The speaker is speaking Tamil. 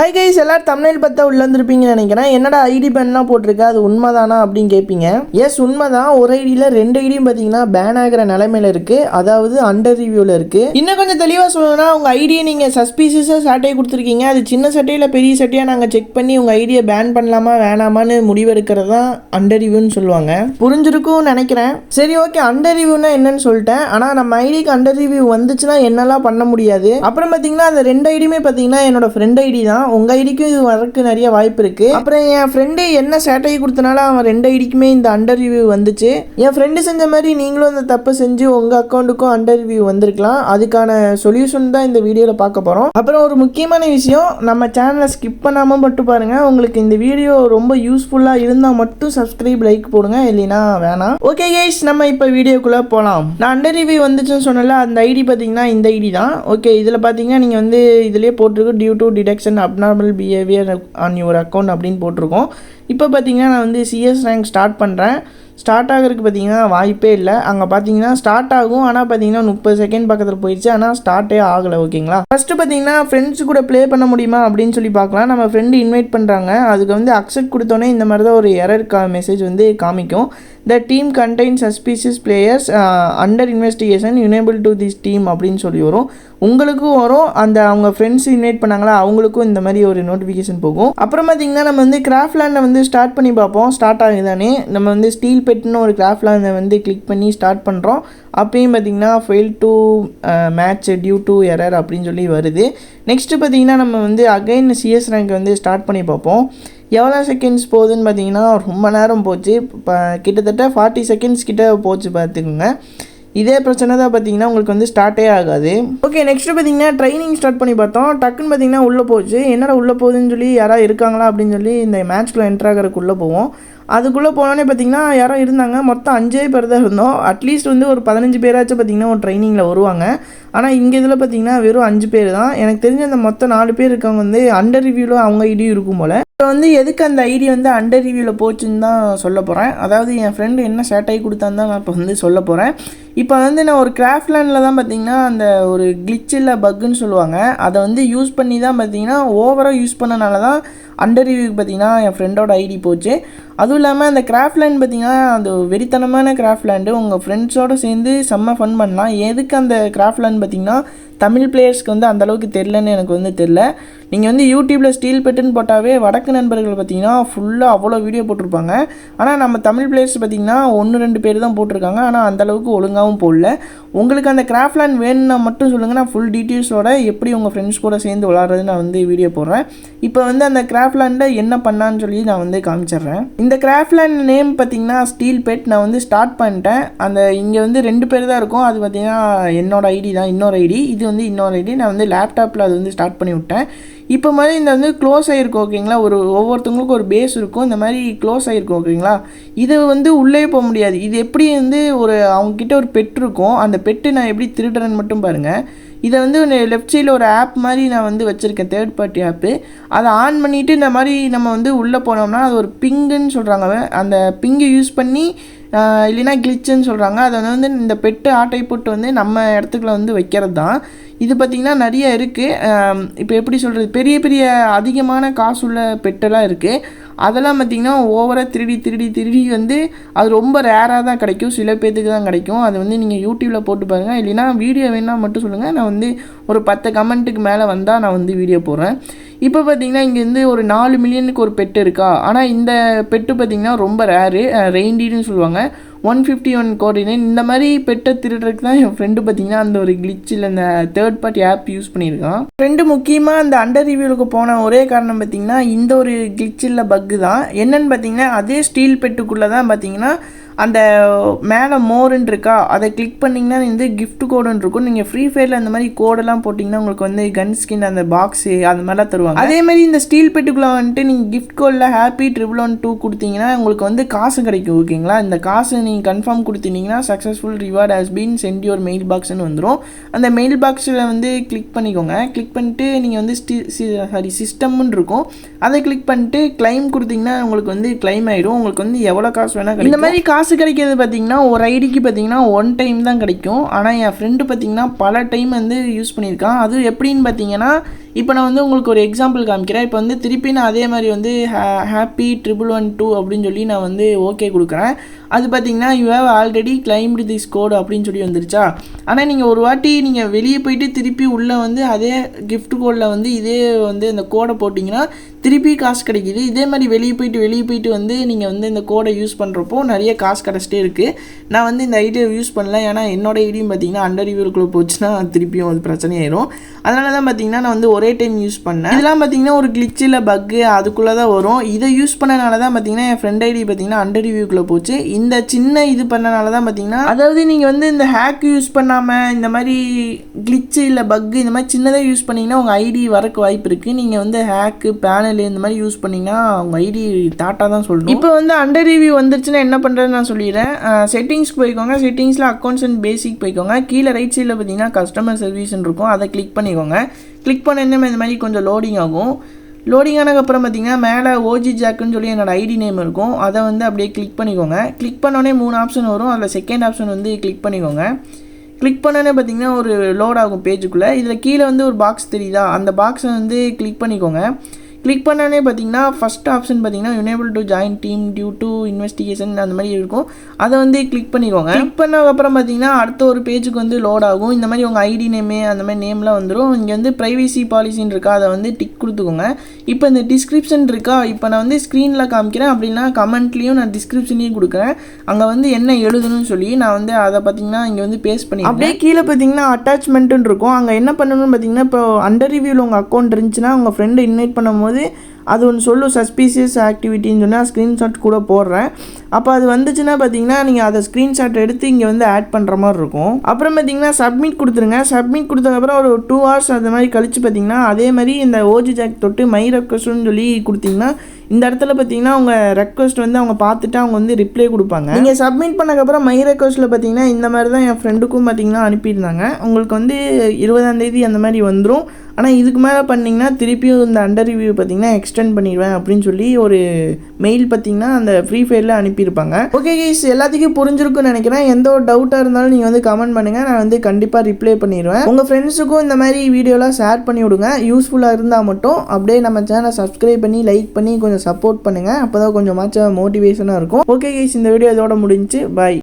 ஹை கைஸ் எல்லாரும் தமிழில் பார்த்தா உள்ள வந்திருப்பீங்கன்னு நினைக்கிறேன். என்னடா ஐடி பேன்லாம் போட்டிருக்கா? அது உண்மைதானா அப்படின்னு கேட்பீங்க எஸ் உண்மைதான். ஒரு ஐடியில் ரெண்டு ஐடியும் பார்த்தீங்கன்னா பேன் ஆகிற நிலைமையில இருக்கு. அதாவது அண்டர் ரிவ்யூவில் இருக்கு. இன்னும் கொஞ்சம் தெளிவாக சொல்லணும்னா உங்கள் ஐடியை நீங்கள் சஸ்பீசியஸாக சட்டையை கொடுத்துருக்கீங்க. அது சின்ன சட்டையில் பெரிய சட்டையாக நாங்கள் செக் பண்ணி உங்கள் ஐடியை பேன் பண்ணலாமா வேணாமான்னு முடிவெடுக்கிறது தான் அண்டர் ரிவ்யூன்னு சொல்லுவாங்க. புரிஞ்சிருக்கும் நினைக்கிறேன். சரி ஓகே அண்டர் ரிவ்யூனா என்னன்னு சொல்லிட்டேன். ஆனால் நம்ம ஐடிக்கு அண்டர் ரிவ்யூ வந்துச்சுன்னா என்னெல்லாம் பண்ண முடியாது? அப்புறம் பார்த்தீங்கன்னா அந்த ரெண்டு ஐடியுமே பார்த்தீங்கன்னா என்னோட ஃப்ரெண்ட் ஐடி தான். உங்கள் ஐடிக்கும் இது வரக்கு நிறைய வாய்ப்பு இருக்குது அப்புறம் என் ஃப்ரெண்டு என்ன சேட்டை கொடுத்தனால அவன் ரெண்டு ஐடிக்குமே இந்த அண்டர் ரிவ்யூ வந்துச்சு. என் ஃப்ரெண்டு செஞ்ச மாதிரி நீங்களும் அந்த தப்பை செஞ்சு உங்கள் அக்கௌண்ட்டுக்கும் அண்டர் ரிவ்யூ வந்திருக்கலாம். அதுக்கான சொல்யூஷன் தான் இந்த வீடியோவில் பார்க்க போகிறோம் அப்புறம் ஒரு முக்கியமான விஷயம் நம்ம சேனலை ஸ்கிப் பண்ணாமல் மட்டும் பாருங்கள் உங்களுக்கு இந்த வீடியோ ரொம்ப யூஸ்ஃபுல்லாக இருந்தால் மட்டும் சப்ஸ்கிரைப் லைக் போடுங்க. இல்லைன்னா வேணாம். ஓகே கைஸ் நம்ம இப்போ வீடியோக்குள்ளே போகலாம் நான் அண்டர் ரிவ்யூ வந்துச்சுன்னு சொன்னல அந்த ஐடி பார்த்தீங்கன்னா இந்த ஐடி தான். ஓகே இதில் பார்த்தீங்கன்னா நீங்கள் வந்து இதிலே போட்டிருக்கு due to detection abnormal behaviour on your account அப்படின்னு போட்டிருக்கோம். இப்போ பார்த்தீங்கன்னா நான் வந்து சிஎஸ் ரேங்க் ஸ்டார்ட் பண்ணுறேன் ஸ்டார்ட் ஆகிறதுக்கு பார்த்தீங்கன்னா வாய்ப்பே இல்லை. அங்கே பார்த்தீங்கன்னா ஸ்டார்ட் ஆகும். ஆனால் பார்த்தீங்கன்னா முப்பது செகண்ட் பக்கத்தில் போயிடுச்சு ஆனால் ஸ்டார்ட்டே ஆகலை ஓகேங்களா? ஃபஸ்ட்டு பார்த்தீங்கன்னா ஃப்ரெண்ட்ஸ் கூட ப்ளே பண்ண முடியுமா அப்படின்னு சொல்லி பார்க்கலாம். நம்ம ஃப்ரெண்டு இன்வைட் பண்ணுறாங்க அதுக்கு வந்து அக்செப்ட் கொடுத்தோன்னே இந்த மாதிரி தான் ஒரு எரர் கா மெசேஜ் வந்து காமிக்கும். The team contain suspicious players under investigation unable to this team அப்படின்னு சொல்லி வரும். உங்களுக்கும் வரும். அந்த அவங்க ஃப்ரெண்ட்ஸ் இன்வைட் பண்ணாங்களா அவங்களுக்கும் இந்த மாதிரி ஒரு நோட்டிஃபிகேஷன் போகும். அப்புறம் பார்த்தீங்கன்னா நம்ம வந்து கிராஃப்ட்லேண்டை வந்து ஸ்டார்ட் பண்ணி பார்ப்போம். ஸ்டார்ட் ஆகுதானே. நம்ம வந்து ஸ்டீல் பெட்னு ஒரு கிராஃப்ட்லேண்டை வந்து கிளிக் பண்ணி ஸ்டார்ட் பண்ணுறோம் அப்பயும் பார்த்தீங்கன்னா fail to match due to error அப்படின்னு சொல்லி வருது. நெக்ஸ்ட்டு பார்த்தீங்கன்னா நம்ம வந்து அகைன் சிஎஸ் ரேங்க் வந்து ஸ்டார்ட் பண்ணி பார்ப்போம். எவ்வளோ செகண்ட்ஸ் போகுதுன்னு பார்த்தீங்கன்னா ரொம்ப நேரம் போச்சு. இப்போ கிட்டத்தட்ட ஃபார்ட்டி செகண்ட்ஸ் கிட்ட போச்சு பார்த்துக்கோங்க இதே பிரச்சனை தான் பார்த்தீங்கன்னா உங்களுக்கு வந்து ஸ்டார்ட்டே ஆகாது. ஓகே நெக்ஸ்ட்டு பார்த்தீங்கன்னா ட்ரைனிங் ஸ்டார்ட் பண்ணி பார்த்தோம். டக்குன்னு பார்த்தீங்கன்னா உள்ளே போச்சு. என்னடா உள்ளே போகுதுன்னு சொல்லி யாராவது இருக்காங்களா அப்படின்னு சொல்லி இந்த மேட்ச்க்குள்ளே என்ட்ராகிறதுக்குள்ளே போவோம். அதுக்குள்ளே போனோடனே பார்த்தீங்கன்னா யாரோ இருந்தாங்க. மொத்தம் அஞ்சே பேர் தான் இருந்தோம். அட்லீஸ்ட் வந்து ஒரு பதினஞ்சு பேராச்சும் பார்த்தீங்கன்னா ஒரு ட்ரைனிங்கில் வருவாங்க. ஆனால் இங்கே இதில் பார்த்தீங்கன்னா வெறும் அஞ்சு பேர் தான். எனக்கு தெரிஞ்ச அந்த மொத்தம் நாலு பேர் இருக்கவங்க வந்து அண்டர் ரிவ்யூவில் அவங்க ஐடியும் இருக்கும் போல். இப்போ வந்து எதுக்கு அந்த ஐடி வந்து அண்டர் ரிவ்யூவில் போச்சுன்னு தான் சொல்ல போகிறேன் அதாவது என் ஃப்ரெண்டு என்ன சேட்டாகி கொடுத்தான்னு தான் நான் இப்போ வந்து சொல்ல போகிறேன் இப்போ வந்து நான் ஒரு கிராஃப்ட்லேண்டில் தான் பார்த்தீங்கன்னா அந்த ஒரு glitch இல்லை பக்குன்னு சொல்லுவாங்க. அதை வந்து யூஸ் பண்ணி தான் பார்த்தீங்கன்னா ஓவராக யூஸ் பண்ணனால தான் அண்டர் ரிவ்யூக்கு பார்த்தீங்கன்னா என் ஃப்ரெண்டோட ஐடி போச்சு. அதுவும் இல்லாமல் அந்த கிராஃப்ட்லேண்ட் பார்த்தீங்கன்னா அந்த வெறித்தனமான கிராஃப்ட்லேண்டு உங்கள் ஃப்ரெண்ட்ஸோடு சேர்ந்து செம்ம ஃபன் பண்ணலாம். எதுக்கு அந்த கிராஃப்ட்லேண்ட் பார்த்தீங்கன்னா தமிழ் பிளேயர்ஸ்க்கு வந்து அந்தளவுக்கு தெரிலன்னு எனக்கு வந்து தெரில நீங்கள் வந்து யூடியூப்பில் ஸ்டீல் பெட்டுன்னு போட்டாவே வடக்கு நண்பர்கள் பார்த்தீங்கன்னா ஃபுல்லாக அவ்வளோ வீடியோ போட்டிருப்பாங்க. ஆனால் நம்ம தமிழ் பிளேயர்ஸ் பார்த்தீங்கன்னா ஒன்று ரெண்டு பேர் தான் போட்டிருக்காங்க. ஆனால் அந்த அளவுக்கு ஒழுங்காகவும் போடல. உங்களுக்கு அந்த கிராஃப்ட்லேண்ட் வேணும்னா மட்டும் சொல்லுங்கள் நான் ஃபுல் டீட்டெயில்ஸோட எப்படி உங்கள் ஃப்ரெண்ட்ஸ் கூட சேர்ந்து விளாட்றது நான் வந்து வீடியோ போடுறேன். இப்போ வந்து அந்த கிராஃப்ட்லேண்டில் என்ன பண்ணான்னு சொல்லி நான் வந்து காமிச்சிடுறேன். இந்த கிராஃப்ட்லேண்ட் நேம் பார்த்தீங்கன்னா ஸ்டீல் பெட். நான் வந்து ஸ்டார்ட் பண்ணிட்டேன். அந்த இங்கே வந்து ரெண்டு பேர் தான் இருக்கும். அது பார்த்திங்கன்னா என்னோட ஐடி தான். இன்னொரு ஐடி. இது வந்து இன்னொரு ஐடி. நான் வந்து லேப்டாப்பில் அது வந்து ஸ்டார்ட் பண்ணி விட்டேன். இப்போ மாதிரி இந்த வந்து க்ளோஸ் ஆகிருக்கும் ஓகேங்களா? ஒரு ஒவ்வொருத்தவங்களுக்கும் ஒரு பேஸ் இருக்கும். இந்த மாதிரி க்ளோஸ் ஆகிருக்கும் ஓகேங்களா? இது வந்து உள்ளே போக முடியாது. இது எப்படி வந்து ஒரு அவங்கக்கிட்ட ஒரு பெட் இருக்கும். அந்த பெட்டு நான் எப்படி திருடுறேன்னு மட்டும் பாருங்கள் இதை வந்து லெஃப்ட் சைடில் ஒரு ஆப் மாதிரி நான் வந்து வச்சுருக்கேன் தேர்ட் பார்ட்டி ஆப்பு அதை ஆன் பண்ணிவிட்டு இந்த மாதிரி நம்ம வந்து உள்ளே போனோம்னா அது ஒரு பிங்குன்னு சொல்கிறாங்க அந்த பிங்கை யூஸ் பண்ணி இல்லைன்னா கிளிச்சுன்னு சொல்கிறாங்க அதை வந்து இந்த பெட்டு ஆட்டை போட்டு வந்து நம்ம இடத்துக்குள்ள வந்து வைக்கிறது தான் இது பார்த்திங்கன்னா நிறைய இருக்குது இப்போ எப்படி சொல்கிறது பெரிய பெரிய அதிகமான காசுள்ள பெட்டெல்லாம் இருக்குது அதெல்லாம் பார்த்திங்கன்னா ஓவராக திருடி திருடி திருடி வந்து அது ரொம்ப ரேராக தான் கிடைக்கும். சில பேர்த்துக்கு தான் கிடைக்கும். அது வந்து நீங்கள் யூடியூப்பில் போட்டு பாருங்கள் இல்லைன்னா வீடியோ வேணால் மட்டும் சொல்லுங்கள் நான் வந்து ஒரு பத்து கமெண்ட்டுக்கு மேலே வந்தால் நான் வந்து வீடியோ போடுறேன். இப்போ பார்த்தீங்கன்னா இங்கே வந்து ஒரு நாலு மில்லியனுக்கு ஒரு பெட்டு இருக்கா? ஆனால் இந்த பெட்டு பார்த்தீங்கன்னா ரொம்ப ரேரு ரெயின்டீர்னு சொல்லுவாங்க. ஒன் ஃபிஃப்டி ஒன் கோஆர்டினேட் இந்த மாதிரி பெட்டை திருடுறதுக்கு தான் என் ஃப்ரெண்டு பார்த்தீங்கன்னா அந்த ஒரு கிளிச்சில் அந்த தேர்ட் பார்ட்டி ஆப் யூஸ் பண்ணியிருக்கான். ஃப்ரெண்டு முக்கியமாக அந்த அண்டர் ரிவ்யூலுக்கு போன ஒரே காரணம் பார்த்தீங்கன்னா இந்த ஒரு கிளிச்சில் பக்கு தான். என்னன்னு பார்த்தீங்கன்னா அதே ஸ்டீல் பெட்டுக்குள்ளே தான் பார்த்தீங்கன்னா அந்த மேலே மோருன்னு இருக்கா அதை கிளிக் பண்ணிங்கன்னா வந்து gift கோடுன்னு இருக்கும். நீங்கள் ஃப்ரீ ஃபயரில் அந்த மாதிரி கோடெல்லாம் போட்டிங்கன்னா உங்களுக்கு வந்து கன் ஸ்கின் அந்த பாக்ஸு அந்த மாதிரிலாம் தருவாங்க. அதே மாதிரி இந்த ஸ்டீல் பெட்டுக்குள்ளே வந்துட்டு நீங்கள் gift கோடில் ஹாப்பி ட்ரிபிள் ஒன் டூ கொடுத்தீங்கன்னா உங்களுக்கு வந்து காசு கிடைக்கும் ஓகேங்களா இந்த காசு நீங்கள் கன்ஃபார்ம் கொடுத்தீங்கன்னா successful reward has been sent your mail பாக்ஸ்னு வந்துடும் அந்த மெயில் பாக்ஸில் வந்து கிளிக் பண்ணிக்கோங்க. கிளிக் பண்ணிட்டு நீங்கள் வந்து சாரி சிஸ்டம்னு இருக்கும். அதை கிளிக் பண்ணிட்டு claim கொடுத்தீங்கன்னா உங்களுக்கு வந்து claim ஆயிடும் உங்களுக்கு வந்து எவ்வளோ காசு வேணால் இந்த மாதிரி காசு கிடைக்கிறது பார்த்திங்கன்னா ஒரு ஐடிக்கு பார்த்திங்கன்னா ஒன் டைம் தான் கிடைக்கும். ஆனால் என் ஃப்ரெண்டு பார்த்திங்கன்னா பல டைம் வந்து யூஸ் பண்ணியிருக்கான். அது எப்படின்னு பார்த்தீங்கன்னா இப்போ நான் வந்து உங்களுக்கு ஒரு எக்ஸாம்பிள் காமிக்கிறேன். இப்போ வந்து திருப்பி நான் அதே மாதிரி வந்து ஹாப்பி ட்ரிபிள் ஒன் டூ அப்படின்னு சொல்லி நான் வந்து ஓகே கொடுக்குறேன். அது பார்த்தீங்கன்னா you have already claimed this code அப்படின்னு சொல்லி வந்துருச்சா? ஆனால் நீங்கள் ஒரு வாட்டி நீங்கள் வெளியே போயிட்டு திருப்பி உள்ளே வந்து அதே கிஃப்ட் கோடில் வந்து இதே வந்து இந்த கோடை போட்டிங்கன்னா திருப்பி காசு கிடைக்கிது. இதே மாதிரி வெளியே போயிட்டு வெளியே போயிட்டு வந்து நீங்கள் வந்து இந்த கோடை யூஸ் பண்ணுறப்போ நிறைய காசு கிடச்சிட்டே இருக்குது நான் வந்து இந்த ஐடியாவை யூஸ் பண்ணல. ஏன்னா என்னோடய ஐடியும் பார்த்தீங்கன்னா அண்டர் ரிவியூக்குள்ளே போச்சுன்னா திருப்பியும் அது பிரச்சனையாயிரும். அதனால தான் பார்த்தீங்கன்னா நான் வந்து ஒரே டைம் யூஸ் பண்ணேன். இதெல்லாம் பார்த்தீங்கன்னா ஒரு கிளிச்சில் பக்கு அதுக்குள்ளே தான் வரும். இதை யூஸ் பண்ணனால தான் பார்த்தீங்கன்னா என் ஃப்ரெண்ட் ஐடி பார்த்தீங்கன்னா அண்டர் ரிவ்யூக்குள்ளே போச்சு. இந்த சின்ன இது பண்ணனால தான் பார்த்தீங்கன்னா அதாவது நீங்கள் வந்து இந்த ஹேக் யூஸ் பண்ணாமல் இந்த மாதிரி கிளிச்சு இல்லை பக்கு இந்த மாதிரி சின்னதாக யூஸ் பண்ணிங்கன்னா உங்கள் ஐடி வரக்கு வாய்ப்பு இருக்குது நீங்கள் வந்து ஹேக்கு பேனல் இந்த மாதிரி யூஸ் பண்ணிங்கன்னா உங்கள் ஐடி டாட்டா தான் சொல்லணும். இப்போ வந்து அண்டர் ரிவ்யூ வந்துருச்சுன்னா என்ன பண்ணுறதுன்னு நான் சொல்லிடுறேன். செட்டிங்ஸ்க்கு போய்க்கோங்க. செட்டிங்ஸில் அக்கௌண்ட்ஸ் அண்ட் பேசிக் போய்க்கோங்க. கீழே ரைட் சைடில் பார்த்தீங்கன்னா கஸ்டமர் சர்வீஸ்ன்னு இருக்கும். அதை கிளிக் பண்ணிக்கோங்க. கிளிக் பண்ண இந்த மாதிரி கொஞ்சம் லோடிங் ஆகும். லோடிங் ஆனதுக்கப்புறம் பார்த்தீங்கன்னா மேலே ஓஜி ஜாக்குன்னு சொல்லி என்னோடய ஐடி நேம் இருக்கும். அதை வந்து அப்படியே கிளிக் பண்ணிக்கோங்க. கிளிக் பண்ணோடனே மூணு ஆப்ஷன் வரும். அதில் செகண்ட் ஆப்ஷன் வந்து கிளிக் பண்ணிக்கோங்க. கிளிக் பண்ணோன்னே பார்த்தீங்கன்னா ஒரு லோட் ஆகும் பேஜுக்குள்ளே இதில் கீழே வந்து ஒரு பாக்ஸ் தெரியுதா? அந்த பாக்ஸை வந்து கிளிக் பண்ணிக்கோங்க. கிளிக் பண்ணோடனே பார்த்தீங்கன்னா ஃபஸ்ட் ஆப்ஷன் பார்த்தீங்கன்னா unable to join team due to investigation அந்த மாதிரி இருக்கும். அதை வந்து கிளிக் பண்ணிக்கோங்க. கிளிக் பண்ணதுக்கப்புறம் பார்த்தீங்கன்னா அடுத்த ஒரு பேஜுக்கு வந்து லோட் ஆகும். இந்த மாதிரி உங்கள் ஐடி நேமு அந்த மாதிரி நேம்லாம் வந்துடும் இங்கே வந்து ப்ரைவேசி பாலிசின்னு இருக்கா அதை வந்து டிக் கொடுத்துக்கோங்க. இப்போ இந்த டிஸ்கிரிப்ஷன் இருக்கா இப்போ நான் வந்து ஸ்க்ரீனில் காமிக்கிறேன் அப்படின்னா கமெண்ட்லேயும் நான் டிஸ்கிரிப்ஷன்லேயும் கொடுக்குறேன். அங்கே வந்து என்ன எழுதணும்னு சொல்லி நான் வந்து அதை பார்த்தீங்கன்னா இங்கே வந்து பேஸ்ட் பண்ணி அப்படியே கீழே பார்த்தீங்கன்னா அட்டாச்மெண்ட்டுன்னு இருக்கும். அங்கே என்ன பண்ணணும்னு பார்த்தீங்கன்னா இப்போ அண்டர் ரிவ்யூவில் உங்கள் அக்கௌண்ட் இருந்துச்சுன்னா உங்கள் ஃப்ரெண்டு இன்வைட் பண்ணும்போது போது அது ஒன்று சொல்லும் சஸ்பீசியஸ் ஆக்டிவிட்டின்னு சொன்னால் ஸ்க்ரீன்ஷாட் கூட போடுறேன். அப்போ அது வந்துச்சுன்னா பார்த்தீங்கன்னா நீங்கள் அதை ஸ்க்ரீன்ஷாட் எடுத்து இங்கே வந்து ஆட் பண்ணுற மாதிரி இருக்கும். அப்புறம் பார்த்தீங்கன்னா சப்மிட் கொடுத்துருங்க. சப்மிட் கொடுத்ததுக்கப்புறம் ஒரு டூ ஹவர்ஸ் அந்த மாதிரி கழித்து பார்த்தீங்கன்னா அதே மாதிரி இந்த ஓஜி ஜாக் தொட்டு மை ரெக்வஸ்ட்னு சொல்லி கொடுத்தீங்கன்னா இந்த இடத்துல பார்த்தீங்கன்னா அவங்க ரெக்வஸ்ட் வந்து அவங்க பார்த்துட்டு அவங்க வந்து ரிப்ளை கொடுப்பாங்க. நீங்கள் சப்மிட் பண்ணக்கப்புறம் மை ரெக்வஸ்ட்டில் பார்த்தீங்கன்னா இந்த மாதிரி தான் என் ஃப்ரெண்டுக்கும் பார்த்தீங்கன்னா அனுப்பியிருந்தாங்க. உங்களுக்கு வந்து இருபதாம் தேதி அந்த மாதிரி வந்துடும் ஆனால் இதுக்கு மேலே பண்ணிங்கன்னா திருப்பியும் இந்த அண்டர் ரிவ்யூ பார்த்தீங்கன்னா எக்ஸ்டெண்ட் பண்ணிடுவேன் அப்படின்னு சொல்லி ஒரு மெயில் பார்த்தீங்கன்னா அந்த ஃப்ரீ ஃபயரில் அனுப்பியிருப்பாங்க. ஓகே கைஸ் எல்லாத்துக்கும் புரிஞ்சிருக்கும்னு நினைக்கிறேன். எந்த ஒரு டவுட்டாக இருந்தாலும் நீங்கள் வந்து கமெண்ட் பண்ணுங்கள் நான் வந்து கண்டிப்பாக ரிப்ளை பண்ணிடுவேன். உங்கள் ஃப்ரெண்ட்ஸுக்கும் இந்த மாதிரி வீடியோலாம் ஷேர் பண்ணி விடுங்க. யூஸ்ஃபுல்லாக இருந்தால் மட்டும் அப்படியே நம்ம சேனலை சப்ஸ்கிரைப் பண்ணி லைக் பண்ணி கொஞ்சம் சப்போர்ட் பண்ணுங்கள் அப்போ தான் கொஞ்சம் மோட்டிவேஷனாக இருக்கும். ஓகே கைஸ் இந்த வீடியோ இதோட முடிஞ்சு பாய்